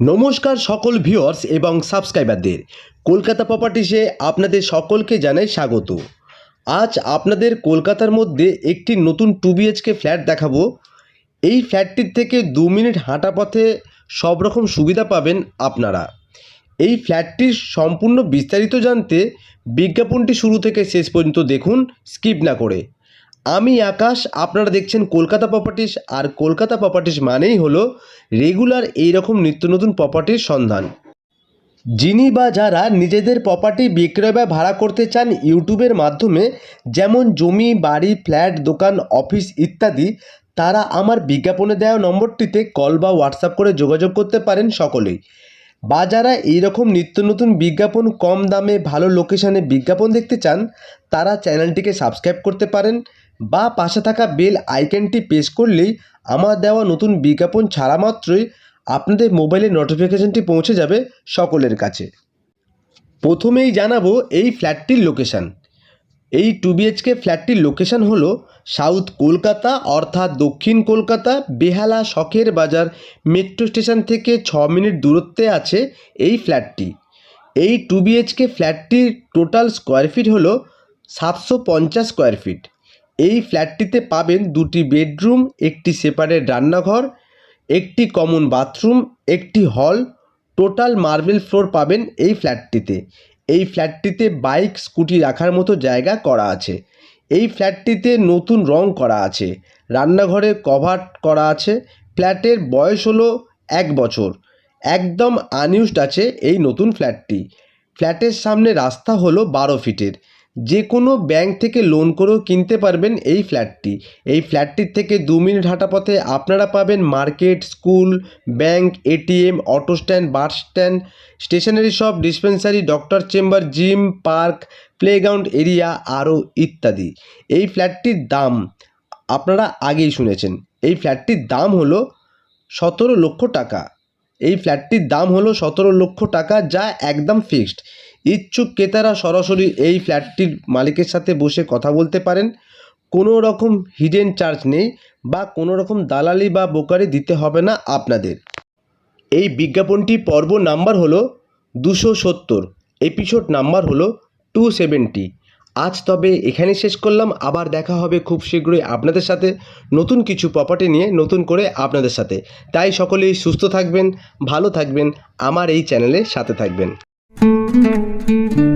নমস্কার সকল ভিউয়ার্স এবং সাবস্ক্রাইবারদের কলকাতা প্রপার্টিসে আপনাদের সকলকে জানাই স্বাগত। আজ আপনাদের কলকাতার মধ্যে একটি নতুন টু বিএইচকে ফ্ল্যাট দেখাবো। এই ফ্ল্যাটটির থেকে দু মিনিট হাঁটা পথে সব রকম সুবিধা পাবেন আপনারা। এই ফ্ল্যাটটির সম্পূর্ণ বিস্তারিত জানতে বিজ্ঞাপনটি শুরু থেকে শেষ পর্যন্ত দেখুন স্কিপ না করে। আমি আকাশ, আপনারা দেখছেন কলকাতা প্রপার্টিস আর কলকাতা প্রপার্টিস মানেই হলো রেগুলার এই রকম নিত্য নতুন প্রপার্টির সন্ধান। যিনি বা যারা নিজেদের প্রপার্টি বিক্রয় বা ভাড়া করতে চান ইউটিউবের মাধ্যমে, যেমন জমি, বাড়ি ফ্ল্যাট দোকান অফিস ইত্যাদি, তারা আমার বিজ্ঞাপনে দেওয়া নম্বরটিতে কল বা হোয়াটসঅ্যাপ করে যোগাযোগ করতে পারেন সকলেই। বা যারা এইরকম নিত্য নতুন বিজ্ঞাপন কম দামে ভালো লোকেশানে বিজ্ঞাপন দেখতে চান, তারা চ্যানেলটিকে সাবস্ক্রাইব করতে পারেন বা পাশে থাকা বেল আইকনটি প্রেস করলেই আমার দেওয়া নতুন বিজ্ঞাপন ছাড়া মাত্রই আপনাদের মোবাইলে নোটিফিকেশানটি পৌঁছে যাবে সকলের কাছে। প্রথমেই জানাব এই ফ্ল্যাটটির লোকেশান এই টু বিএইচকে ফ্ল্যাটটির লোকেশান হলো সাউথ কলকাতা অর্থাৎ দক্ষিণ কলকাতা, বেহালা শখের বাজার মেট্রো স্টেশন থেকে ছ মিনিট দূরত্বে আছে এই ফ্ল্যাটটি। এই টু বিএইচকে ফ্ল্যাটটির টোটাল স্কোয়ার ফিট হলো সাতশো পঞ্চাশ স্কোয়ার ফিট এই ফ্ল্যাটটিতে পাবেন দুটি বেডরুম একটি সেপারেট রান্নাঘর, একটি কমন বাথরুম একটি হল টোটাল মার্বেল ফ্লোর পাবেন এই ফ্ল্যাটটিতে। এই ফ্ল্যাটটিতে বাইক, স্কুটি রাখার মতো জায়গা করা আছে। এই ফ্ল্যাটটিতে নতুন রং করা আছে। রান্নাঘরে কভার করা আছে। ফ্ল্যাটের বয়স হলো এক বছর। একদম আনইউজড আছে এই নতুন ফ্ল্যাটটি। ফ্ল্যাটের সামনে রাস্তা হলো বারো ফিটের। যে কোনো ব্যাংক থেকে লোন করেও কিনতে পারবেন এই ফ্ল্যাটটি। এই ফ্ল্যাটটির থেকে দু মিনিট হাঁটা পথে আপনারা পাবেন market, school, bank, ATM, auto stand, bus stand, stationery shop, dispensary, doctor chamber, gym, park, playground area আরও ইত্যাদি। এই ফ্ল্যাটটির দাম আপনারা আগেই শুনেছেন। এই ফ্ল্যাটটির দাম হলো সতেরো লক্ষ টাকা। এই ফ্ল্যাটটির দাম হলো সতেরো লক্ষ টাকা যা একদম ফিক্সড। ইচ্ছুক ক্রেতারা সরাসরি এই ফ্ল্যাটটির মালিকের সাথে বসে কথা বলতে পারেন। কোনো রকম হিডেন চার্জ নেই বা কোনো রকম দালালি বা বোকারি দিতে হবে না আপনাদের। এই বিজ্ঞাপনটি পর্ব নাম্বার হলো দুশো সত্তর। এপিসোড নাম্বার হলো টু সেভেন্টি আজ তবে এখানেই শেষ করলাম। আবার দেখা হবে খুব শীঘ্রই আপনাদের সাথে নতুন কিছু প্রপার্টি নিয়ে, নতুন করে আপনাদের সাথে। তাই সকলেই সুস্থ থাকবেন, ভালো থাকবেন, আমার এই চ্যানেলের সাথে থাকবেন। Música